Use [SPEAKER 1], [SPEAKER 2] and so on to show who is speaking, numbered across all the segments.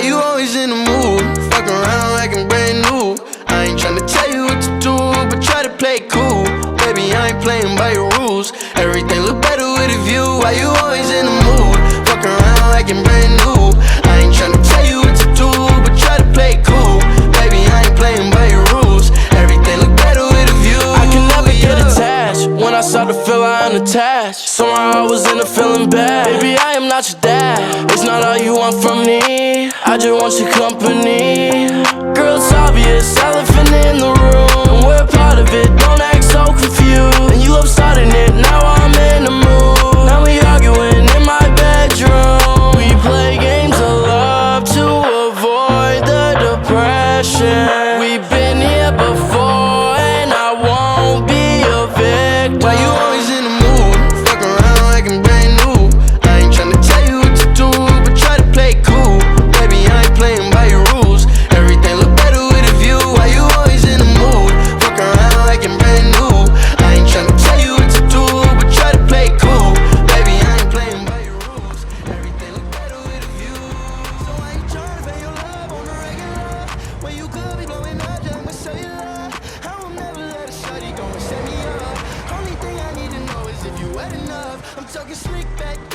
[SPEAKER 1] Why you always in the mood? Fuck around like I'm brand new. I ain't tryna tell you what to do, but try to play cool. Baby, I ain't playing by your rules. Everything look better with a view. Why you always in the mood? Fuck around like I'm brand new. I ain't tryna tell you what to do, but try to play cool. Baby, I ain't playing by your rules. Everything look better with a view. I can never get attached. When I start to feel I'm attached, somehow I was in a feeling bad. I your dad. It's not all you want from me. I just want your company. I'm talking slick back,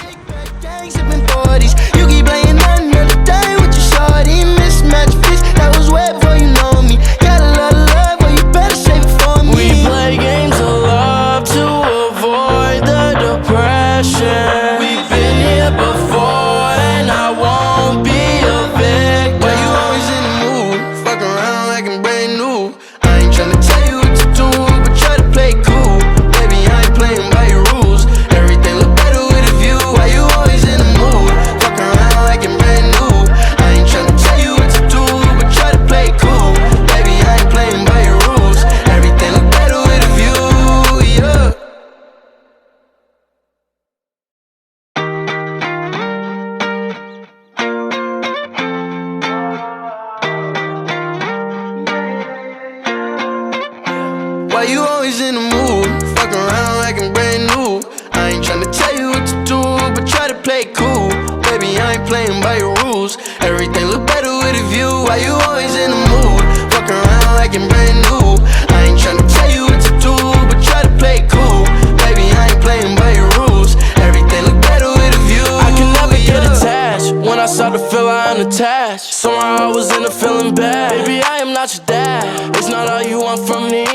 [SPEAKER 1] Why you always in the mood? Fuck around like I'm brand new. I ain't tryna tell you what to do, but try to play cool. Baby, I ain't playing by your rules. Everything look better with a view. Why you always in the mood? Fuck around like I'm brand new. I ain't tryna tell you what to do, but try to play cool. Baby, I ain't playing by your rules. Everything look better with a view. I
[SPEAKER 2] can never get attached. When I start to feel I unattached, somehow I was in a feeling bad. Baby, I am not your dad. It's not all you want from me.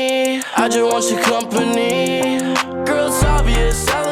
[SPEAKER 2] I just want your company. Girl, it's obvious. I